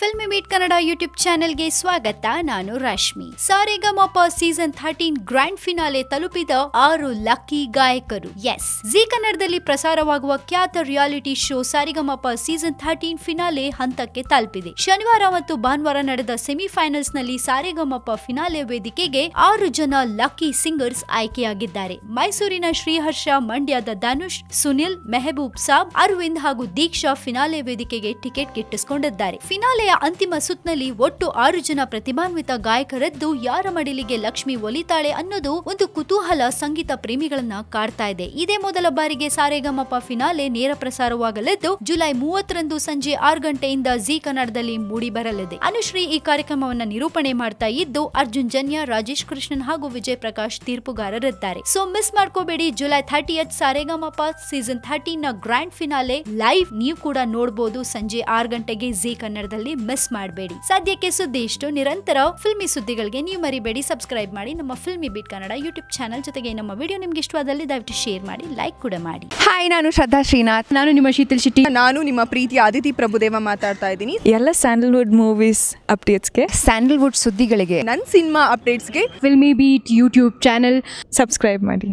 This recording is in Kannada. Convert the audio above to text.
ಫಿಲ್ಮಿ ಮೀಟ್ ಕನ್ನಡ ಯೂಟ್ಯೂಬ್ ಚಾನೆಲ್ಗೆ ಸ್ವಾಗತ. ನಾನು Rashmi. Saregamapa season thirteen grand finale ತಲುಪಿದ ಆರು ಲಕ್ಕಿ ಗಾಯಕರು. ಎಸ್ ಜಿ ಕನ್ನಡದಲ್ಲಿ ಪ್ರಸಾರವಾಗುವ ಖ್ಯಾತ reality show Saregamapa season thirteen finale ಹಂತಕ್ಕೆ ತಲುಪಿದೆ. ಶನಿವಾರ ಮತ್ತು ಭಾನುವಾರ ನಡೆದ ಸೆಮಿಫೈನಲ್ಸ್ನಲ್ಲಿ ಸಾರೆಗಮಪ ಫಿನಾಲೆ ವೇದಿಕೆಗೆ ಆರು ಜನ ಲಕ್ಕಿ ಸಿಂಗರ್ಸ್ ಆಯ್ಕೆಯಾಗಿದ್ದಾರೆ. ಮೈಸೂರಿನ ಶ್ರೀಹರ್ಷ, ಮಂಡ್ಯದ ಧನುಷ್, ಸುನಿಲ್, ಮೆಹಬೂಬ್ ಸಾಬ್, ಅರವಿಂದ್ ಹಾಗೂ ದೀಕ್ಷಾ ಫಿನಾಲೆ ವೇದಿಕೆಗೆ ಟಿಕೆಟ್ ಗಿಟ್ಟಿಸಿಕೊಂಡಿದ್ದಾರೆ. ಫಿನಾಲೆಯ ಅಂತಿಮ ಸುತ್ನಲ್ಲಿ ಒಟ್ಟು ಆರು ಜನ ಪ್ರತಿಭಾನ್ವಿತ ಗಾಯಕರದ್ದು ಯಾರ ಮಡಿಲಿಗೆ ಲಕ್ಷ್ಮಿ ಒಲಿತಾಳೆ ಅನ್ನೋದು ಒಂದು ಕುತೂಹಲ ಸಂಗೀತ ಪ್ರೇಮಿಗಳನ್ನ ಕಾಡ್ತಾ ಇದೆ. ಇದೇ ಮೊದಲ ಬಾರಿಗೆ ಸಾರೆಗಮಪ ಫಿನಾಲೆ ನೇರ ಪ್ರಸಾರವಾಗಲಿದ್ದು, ಜುಲೈ ಮೂವತ್ತರಂದು ಸಂಜೆ ಆರು ಗಂಟೆಯಿಂದ ಜೀ ಕನ್ನಡದಲ್ಲಿ ಮೂಡಿ ಬರಲಿದೆ. ಅನುಶ್ರೀ ಈ ಕಾರ್ಯಕ್ರಮವನ್ನ ನಿರೂಪಣೆ ಮಾಡ್ತಾ ಇದ್ದು, ಅರ್ಜುನ್ ಜನ್ಯ, ರಾಜೇಶ್ ಕೃಷ್ಣನ್ ಹಾಗೂ ವಿಜಯ್ ಪ್ರಕಾಶ್ ತೀರ್ಪುಗಾರರಿದ್ದಾರೆ. ಸೊ ಮಿಸ್ ಮಾಡ್ಕೋಬೇಡಿ. ಜುಲೈ ಥರ್ಟಿಯತ್ ಸಾರೆಗಮಪ ಸೀಸನ್ ಥರ್ಟೀನ್ನ ಗ್ರ್ಯಾಂಡ್ ಫಿನಾಲೆ ಲೈವ್ ನೀವು ಕೂಡ ನೋಡಬಹುದು ಸಂಜೆ ಆರು ಗಂಟೆಗೆ ಜೀ ಕನ್ನಡದಲ್ಲಿ ಮಿಸ್ ಮಾಡಬೇಡಿ. ಸದ್ಯಕ್ಕೆ ಸುದ್ದಿ ಇಷ್ಟು. ನಿರಂತರ ಫಿಲ್ಮಿ ಸುದ್ದಿಗಳಿಗೆ ನೀವು ಮರಿಬೇಡಿ. ಸಬ್ಸ್ಕ್ರೈಬ್ ಮಾಡಿ. ನಮ್ಮ ಫಿಲ್ಮಿ ಬಿಟ್ ಕನ್ನಡ ಯೂಟ್ಯೂಬ್ ಚಾನಲ್ ಜೊತೆಗೆ ನಮ್ಮ ವಿಡಿಯೋ ನಿಮ್ಗೆ ಇಷ್ಟವಾದಲ್ಲಿ ದಯವಿಟ್ಟು ಶೇರ್ ಮಾಡಿ ಲೈಕ್ ಕೂಡ ಮಾಡಿ. ಹಾಯ್ ನಾನು ಶ್ರದ್ಧಾ ಶ್ರೀನಾಥ್. ನಾನು ನಿಮ್ಮ ಶೀತಲ್ ಶೆಟ್ಟಿ. ನಾನು ನಿಮ್ಮ ಪ್ರೀತಿ ಆದಿತಿ ಪ್ರಭುದೇವ ಮಾತಾಡ್ತಾ ಇದ್ದೀನಿ. ಎಲ್ಲ ಸ್ಯಾಂಡಲ್ವುಡ್ ಮೂವೀಸ್ ಅಪ್ಡೇಟ್ಸ್ಗೆ ಸ್ಯಾಂಡಲ್ವುಡ್ ಸುದ್ದಿಗಳಿಗೆ. ನನ್ನ ಸಿನಿಮಾ ಅಪ್ಡೇಟ್ಸ್ಗೆ filmy beet YouTube channel subscribe ಮಾಡಿ.